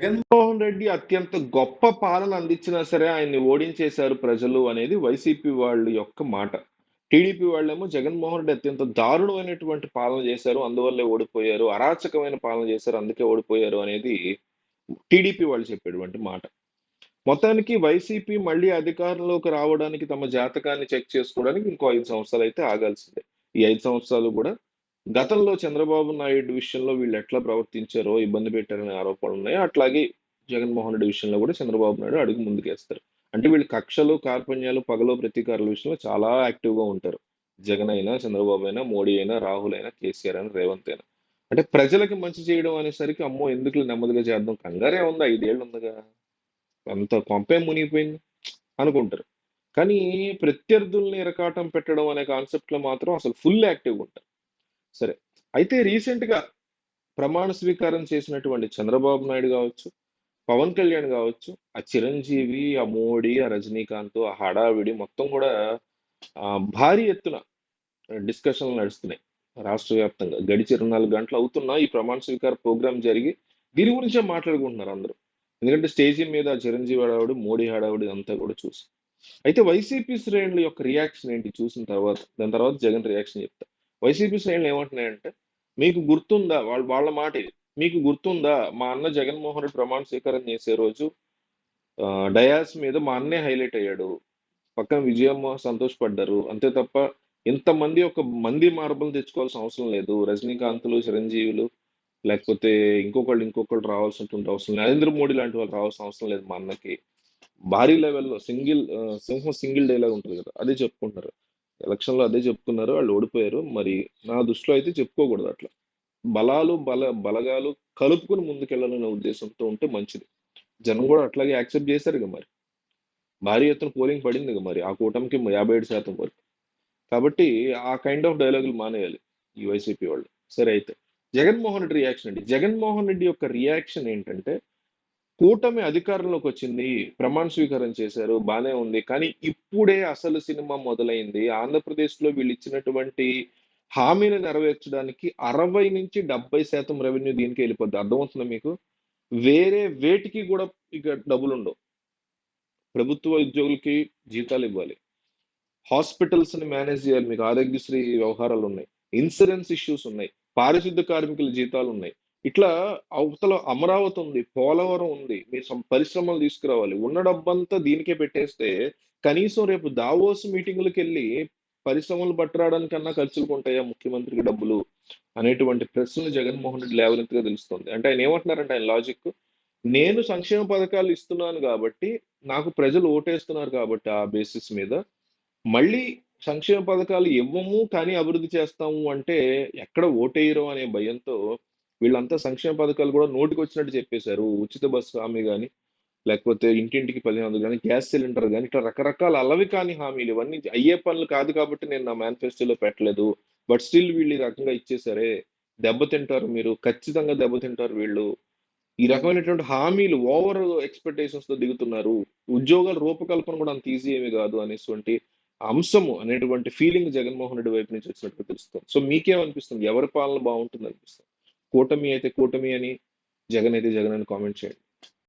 జగన్మోహన్ రెడ్డి అత్యంత గొప్ప పాలన అందించినా సరే ఆయన్ని ఓడించేశారు ప్రజలు అనేది వైసీపీ వాళ్ళ యొక్క మాట. టీడీపీ వాళ్ళేమో జగన్మోహన్ రెడ్డి అత్యంత దారుణమైనటువంటి పాలన చేశారు అందువల్లే ఓడిపోయారు అరాచకమైన పాలన చేశారు అందుకే ఓడిపోయారు అనేది టీడీపీ వాళ్ళు చెప్పేటువంటి మాట. మొత్తానికి వైసీపీ మళ్ళీ అధికారంలోకి రావడానికి తమ జాతకాన్ని చెక్ చేసుకోవడానికి ఇంకో ఐదు సంవత్సరాలు అయితే ఆగాల్సిందే. ఈ ఐదు సంవత్సరాలు కూడా గతంలో చంద్రబాబు నాయుడు విషయంలో వీళ్ళు ఎట్లా ప్రవర్తించారో ఇబ్బంది పెట్టారనే ఆరోపణలు ఉన్నాయి. అట్లాగే జగన్మోహన్ రెడ్డి విషయంలో కూడా చంద్రబాబు నాయుడు అడుగు ముందుకేస్తారు. అంటే వీళ్ళు కక్షలు కార్పణ్యాలు పగలో ప్రతీకారుల విషయంలో చాలా యాక్టివ్గా ఉంటారు. జగన్ అయినా చంద్రబాబు అయినా మోడీ అయినా రాహుల్ అయినా కేసీఆర్ అయినా రేవంత్ అయినా. అంటే ప్రజలకి మంచి చేయడం అనేసరికి అమ్మో ఎందుకు నెమ్మదిగా చేద్దాం? కంగారే ఉంది? ఐదేళ్ళు ఉందిగా. అంత కొంపే మునిగిపోయింది అనుకుంటారు. కానీ ప్రత్యర్థుల్ని ఇరకాటం పెట్టడం అనే కాన్సెప్ట్లో మాత్రం అసలు ఫుల్ యాక్టివ్గా ఉంటారు. సరే. అయితే రీసెంట్గా ప్రమాణ స్వీకారం చేసినటువంటి చంద్రబాబు నాయుడు కావచ్చు పవన్ కళ్యాణ్ కావచ్చు ఆ చిరంజీవి ఆ మోడీ ఆ రజనీకాంత్ ఆ హడావిడి మొత్తం కూడా భారీ ఎత్తున డిస్కషన్లు నడుస్తున్నాయి రాష్ట్ర వ్యాప్తంగా. గడిచి ఇరవై నాలుగు గంటలు అవుతున్నా ఈ ప్రమాణ స్వీకార ప్రోగ్రాం జరిగి దీని గురించే మాట్లాడుకుంటున్నారు అందరూ. ఎందుకంటే స్టేజీ మీద చిరంజీవి హడావుడి మోడీ హడావుడి అంతా కూడా చూసి. అయితే వైసీపీ శ్రేణుల యొక్క రియాక్షన్ ఏంటి చూసిన తర్వాత దాని తర్వాత జగన్ రియాక్షన్ చెప్తా వైసీపీ శ్రేణులు ఏమంటున్నాయంటే మీకు గుర్తుందా? వాళ్ళ వాళ్ళ మాట ఇది. మీకు గుర్తుందా? మా అన్న జగన్మోహన్ రెడ్డి ప్రమాణ స్వీకారం చేసే రోజు డయాస్ మీద మా అన్నే హైలైట్ అయ్యాడు. పక్కన విజయమ్మ సంతోషపడ్డారు. అంతే తప్ప ఇంతమంది ఒక మంది మార్బులు తెచ్చుకోవాల్సిన అవసరం లేదు. రజనీకాంత్లు చిరంజీవులు లేకపోతే ఇంకొకళ్ళు ఇంకొకళ్ళు రావాల్సినటువంటి అవసరం లేదు. నరేంద్ర మోడీ లాంటి వాళ్ళు రావాల్సిన అవసరం లేదు మా అన్నకి. భారీ లెవెల్లో సింగిల్ సింహం సింగిల్ డైలాగ్ ఉంటుంది కదా అదే చెప్పుకుంటున్నారు. ఎలక్షన్లో అదే చెప్పుకున్నారు వాళ్ళు ఓడిపోయారు. మరి నా దృష్టిలో అయితే చెప్పుకోకూడదు అట్లా. బలాలు బల బలగాలు కలుపుకుని ముందుకెళ్ళాలనే ఉద్దేశంతో ఉంటే మంచిది. జనం కూడా అట్లాగే యాక్సెప్ట్ చేశారు ఇక మరి. భారీ ఎత్తున పోలింగ్ పడింది ఇక మరి ఆ కూటమికి యాభై ఏడు శాతం వరకు. కాబట్టి ఆ కైండ్ ఆఫ్ డైలాగులు మానేయాలి ఈ వైసీపీ వాళ్ళు. సరే అయితే జగన్మోహన్ రెడ్డి రియాక్షన్ అండి. జగన్మోహన్ రెడ్డి యొక్క రియాక్షన్ ఏంటంటే కూటమి అధికారంలోకి వచ్చింది ప్రమాణ స్వీకారం చేశారు బానే ఉంది. కానీ ఇప్పుడే అసలు సినిమా మొదలైంది. ఆంధ్రప్రదేశ్లో వీళ్ళు ఇచ్చినటువంటి హామీని నెరవేర్చడానికి అరవై నుంచి డెబ్బై శాతం రెవెన్యూ దీనికి వెళ్ళిపోద్ది. అర్థమవుతుందా మీకు? వేరే వేటికి కూడా ఇక డబ్బులు ఉండవు ప్రభుత్వ ఉద్యోగులకి జీతాలు ఇవ్వాలి. హాస్పిటల్స్ని మేనేజ్ చేయాలి. మీకు ఆరోగ్యశ్రీ వ్యవహారాలు ఉన్నాయి ఇన్సూరెన్స్ ఇష్యూస్ ఉన్నాయి. పారిశుద్ధ కార్మికుల జీతాలు ఉన్నాయి ఇట్లా అవతల అమరావతి ఉంది పోలవరం ఉంది మీరు పరిశ్రమలు తీసుకురావాలి. ఉన్న డబ్బంతా దీనికే పెట్టేస్తే కనీసం రేపు దావోస్ మీటింగ్లకు వెళ్ళి పరిశ్రమలు పట్టరాడానికన్నా ఖర్చులు ఉంటాయా ముఖ్యమంత్రికి డబ్బులు అనేటువంటి ప్రశ్నలు జగన్మోహన్ రెడ్డి లేవనెత్తుగా తెలుస్తుంది. అంటే ఆయన ఏమంటున్నారంటే ఆయన లాజిక్ నేను సంక్షేమ పథకాలు ఇస్తున్నాను కాబట్టి నాకు ప్రజలు ఓటేస్తున్నారు కాబట్టి ఆ బేసిస్ మీద మళ్ళీ సంక్షేమ పథకాలు ఇవ్వము కానీ అభివృద్ధి చేస్తాము అంటే ఎక్కడ ఓటేయరు అనే భయంతో వీళ్ళంతా సంక్షేమ పథకాలు కూడా నోటికి వచ్చినట్టు చెప్పేశారు. ఉచిత బస్సు హామీ కానీ లేకపోతే ఇంటింటికి పదిహేను వందలు కానీ గ్యాస్ సిలిండర్ కానీ ఇట్లా రకరకాల అలవి కాని హామీలు ఇవన్నీ అయ్యే పనులు కాదు కాబట్టి నేను నా మేనిఫెస్టోలో పెట్టలేదు. బట్ స్టిల్ వీళ్ళు ఈ రకంగా ఇచ్చేసారే దెబ్బతింటారు మీరు. ఖచ్చితంగా దెబ్బతింటారు వీళ్ళు. ఈ రకమైనటువంటి హామీలు ఓవర్ ఎక్స్పెక్టేషన్స్తో దిగుతున్నారు. ఉద్యోగాల రూపకల్పన కూడా అంత ఈజీ ఏమీ కాదు అనేటువంటి అంశము అనేటువంటి ఫీలింగ్ జగన్మోహన్ రెడ్డి వైపు నుంచి వచ్చినట్టు తెలుస్తుంది. సో మీకేమనిపిస్తుంది? ఎవరి పాలన బాగుంటుంది అనిపిస్తుంది? కూటమి అయితే కూటమి అని జగన్ అయితే జగన్ అని కామెంట్ చేయండి.